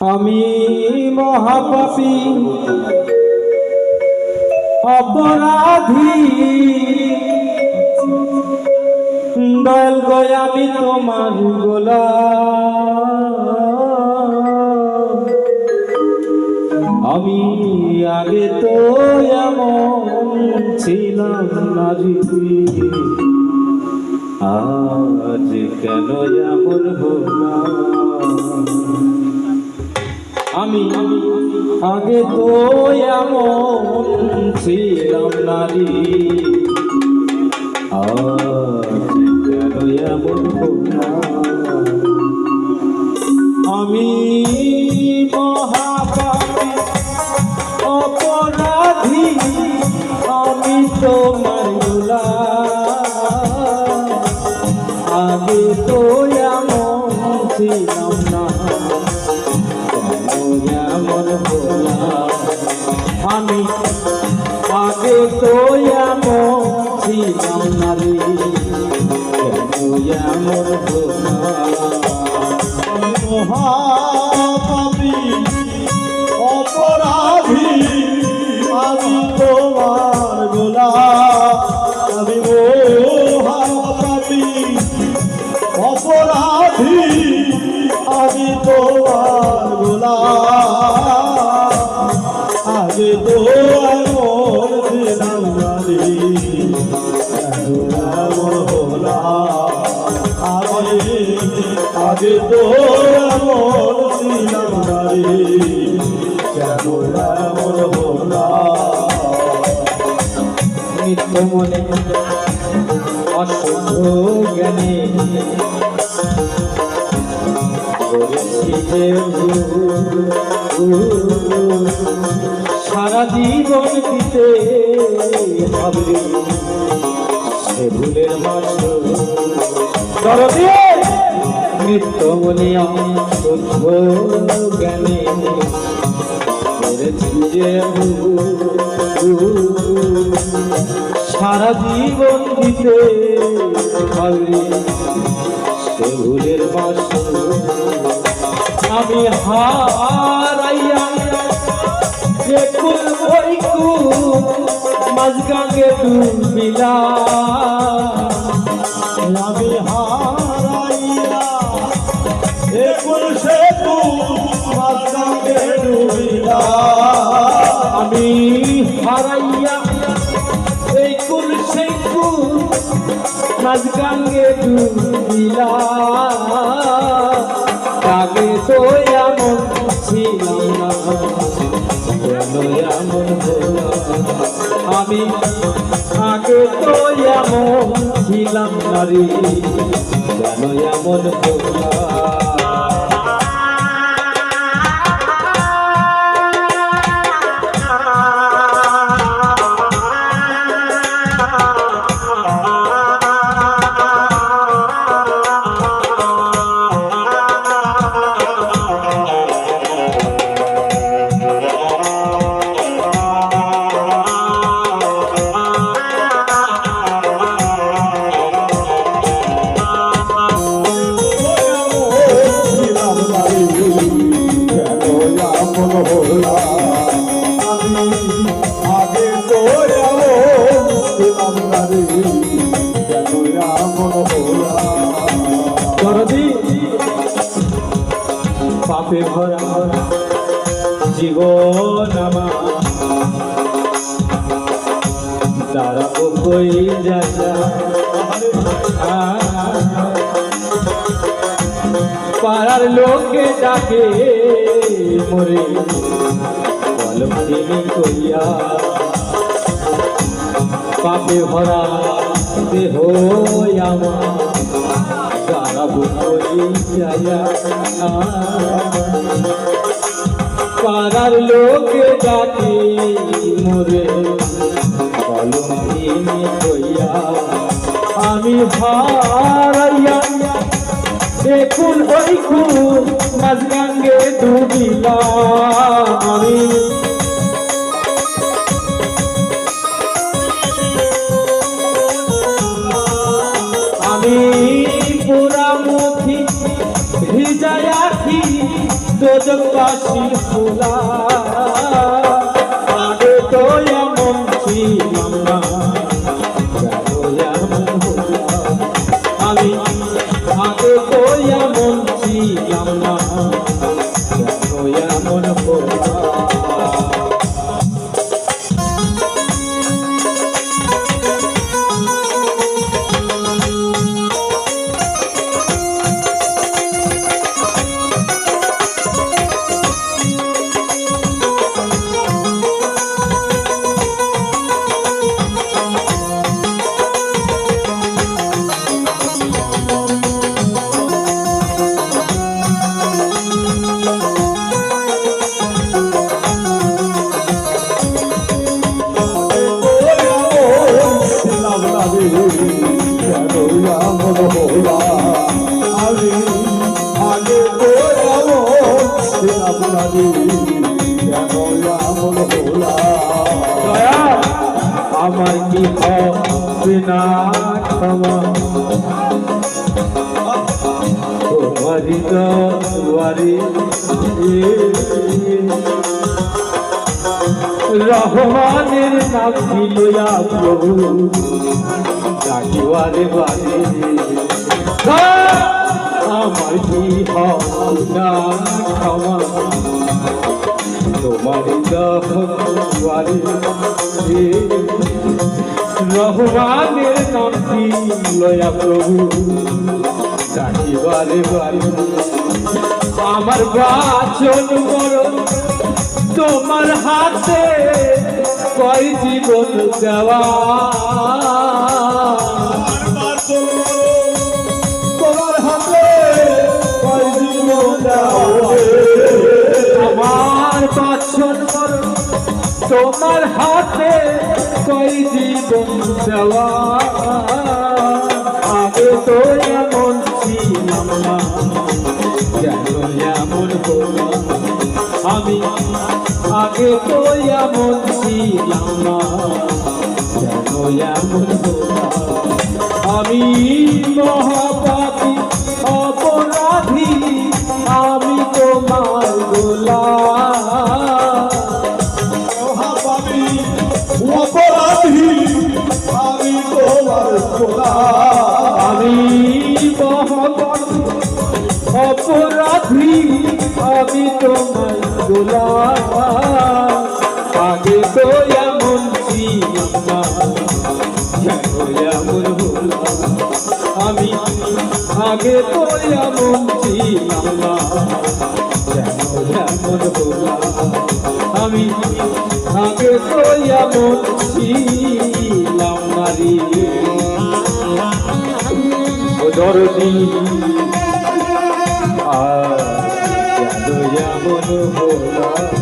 আমি মহাপাপী, অপরাধী। দয়াল গয়, আমি তোমার গোলা আমি আগে তো এমন ছিলাম নারী। আজ কেন এমন হলাম? আমি আগে তো এমন ছিলাম নারী। আমি আমি আগে তো এমন ছিলাম না রে এমন হলাম? আগে তো এমন ছিলাম ছিলাম নারী কেন এমন হলাম মনে অশুদ্ধ জ্ঞানে করেছি ভুল। সারা জীবন দিতে হবে সে ভুলের মাস নিত্য মনে অশুদ্ধ জ্ঞানে। সারা জীবন দিতে হবে সে ভুলের বাস আমি হারাইয়া যে কুল বই মাঝগাঙ্গে ডুবিলা আমি হারাইয়া একুল সেতু মাঝখানে ডুবিলা আমি হারাইয়া এই কুল কুল এমন ছিলাম নারী জানো এমন হলো? দরদি পাপে ভরা জীবন আমার। দাঁড়াবো কই জায়গা পাড়ার লোকে ডাকে, মরে দিনি কইয়া পাপে ভরা দেহ আমার। দাঁড়াবো পাড়ার লোকে ডাকে মরে। কইয়া আমি হারাইয়া। দেখুন ওই খুন মাঝগাঙ্গে ডুবিলাম আমি আমি। পোড়ামুখী ভিজায় আখি দোজ বাসি ফুলা। ছিলাম না রে কেন এমন হলাম দয়া আমার কি রহমানের নাম দিলয়া প্রভু? ডাকিবারে বারে আমার কি না ক্ষমা তোমার দুয়ারে রহমানের নাম লয়া প্রভু ডাকিবারে বারে আমার বাচন বড় তোমার হাতে কয় জীবন দেওয়া তোমার হাতে কয় জীবন দেওয়া? আগে তো এমন ছিলাম না। এমন আমি আগে তো এমন ছিলাম না। কেন এমন আমি মহাপাপী অপরাধী আমি তোমার আমি অপরাধী আমি তোমার গোলাম আগে তো এমন আমি এমন ছিলাম না রে। ও দরদি আর এমন হলাম